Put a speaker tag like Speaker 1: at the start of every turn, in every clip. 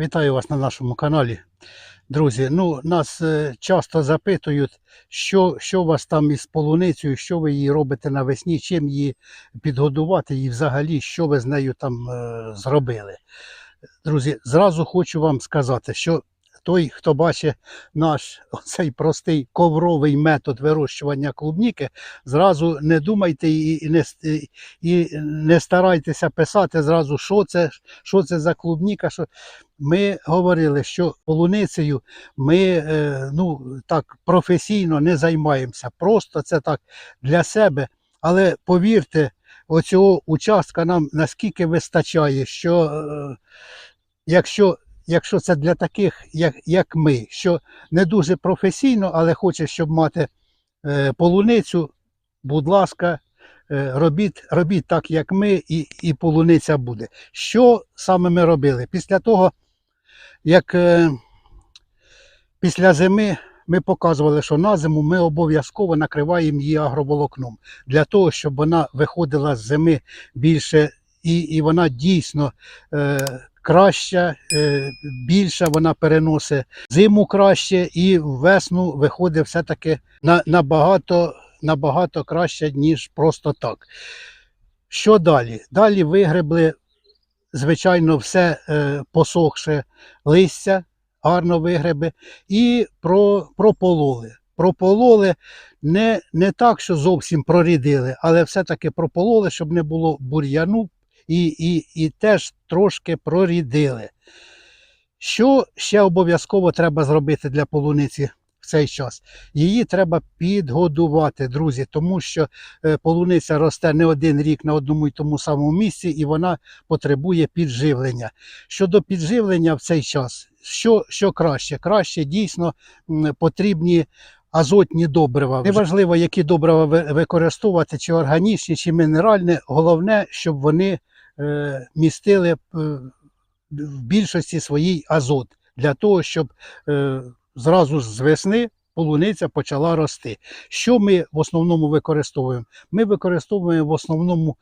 Speaker 1: Вітаю вас на нашому каналі. Друзі, ну нас е, часто запитують, що, що у вас там із полуницею, що ви її робите навесні, чим її підгодувати і взагалі, що ви з нею там е, зробили. Друзі, зразу хочу вам сказати, що той, хто бачить наш цей простий ковровий метод вирощування клубніки, зразу не думайте і, і, не, і не старайтеся писати зразу, що це, що це за клубніка. Що... Ми говорили, що полуницею ми е, ну, так професійно не займаємося. Просто це так для себе. Але повірте, оцього участка нам наскільки вистачає, що е, якщо, якщо це для таких, як, як ми, що не дуже професійно, але хоче, щоб мати е, полуницю, будь ласка, е, робіть, робіть так, як ми, і, і полуниця буде. Що саме ми робили? Після того, як е, після зими ми показували, що на зиму ми обов'язково накриваємо її агроволокном для того, щоб вона виходила з зими більше і, і вона дійсно е, краща, е, більша вона переносить зиму краще і весну виходить все-таки набагато, набагато краще, ніж просто так. Що далі? Далі вигребли, звичайно, все е, посохше листя, гарно вигреби, і пропололи. Пропололи не, не так, що зовсім прорідили, але все-таки пропололи, щоб не було бур'яну, і, і, і теж трошки прорідили. Що ще обов'язково треба зробити для полуниці в цей час? Її треба підгодувати, друзі, тому що е, полуниця росте не один рік на одному й тому самому місці, і вона потребує підживлення. Щодо підживлення в цей час, що, що краще? Краще дійсно потрібні азотні добрива. Неважливо, які добрива ви- використовувати, чи органічні, чи мінеральні. Головне, щоб вони містили е, в більшості своїй азот для того, щоб е, зразу з весни полуниця почала рости. Що ми в основному використовуємо? Ми використовуємо в основному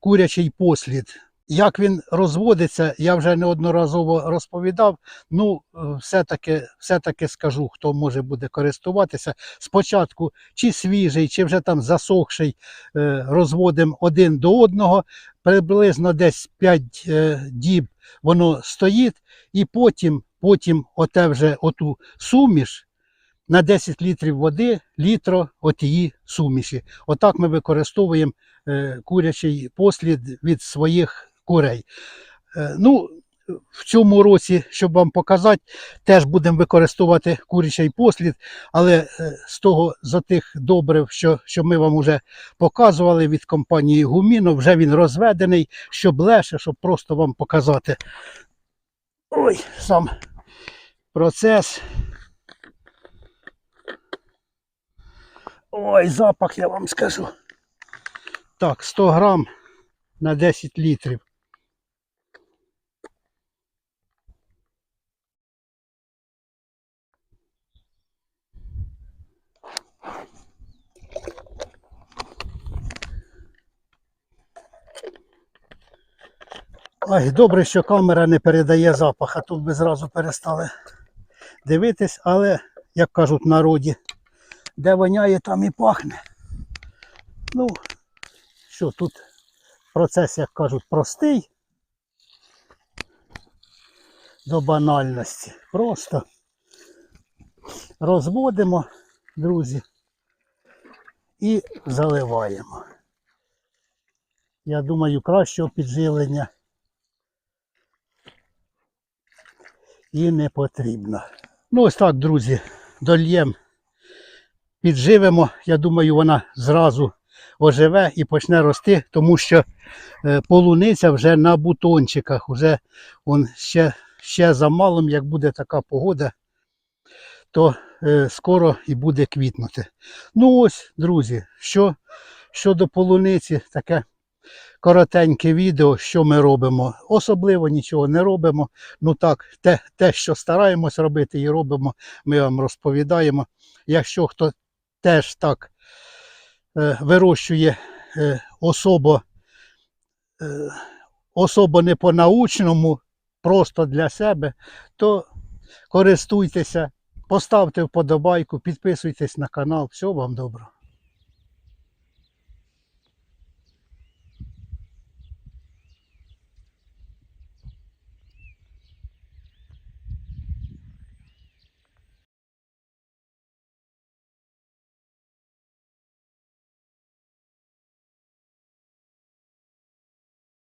Speaker 1: курячий послід. Як він розводиться, я вже неодноразово розповідав. Ну, е, все-таки, все-таки скажу, хто може буде користуватися. Спочатку чи свіжий, чи вже там засохший, е, розводимо один до одного, приблизно десь 5 е, діб воно стоїть, і потім, потім оте вже оту суміш на 10 літрів води, літро отієї суміші. Отак ми використовуємо курячий послід від своїх курей. Е, ну, в цьому році, щоб вам показати, теж будемо використовувати курячий послід, але е, з того з тих добрив, що, що ми вам вже показували від компанії Гуміно, вже він розведений, щоб легше, щоб просто вам показати. Ой, сам процес. Ой, запах я вам скажу. Так, 100 грам на 10 літрів. Ой, добре, що камера не передає запах, а тут би зразу перестали дивитись, але, як кажуть в народі, де воняє, там і пахне. Ну, що тут процес, як кажуть, простий до банальності. Просто розводимо, друзі, і заливаємо. Я думаю, кращого підживлення і не потрібно. Ну, ось так, друзі, дольєм підживемо. Я думаю, вона зразу оживе і почне рости, тому що е, полуниця вже на бутончиках, вже он ще, ще за малим, як буде така погода, то е, скоро і буде квітнути. Ну ось, друзі, що щодо полуниці, таке коротеньке відео, що ми робимо. Особливо нічого не робимо. Ну так, те, те, що стараємось робити і робимо, ми вам розповідаємо. Якщо хто теж так е, вирощує е, особо, е, особо не по-научному, просто для себе, то користуйтеся, поставте вподобайку, підписуйтесь на канал. Всього вам доброго.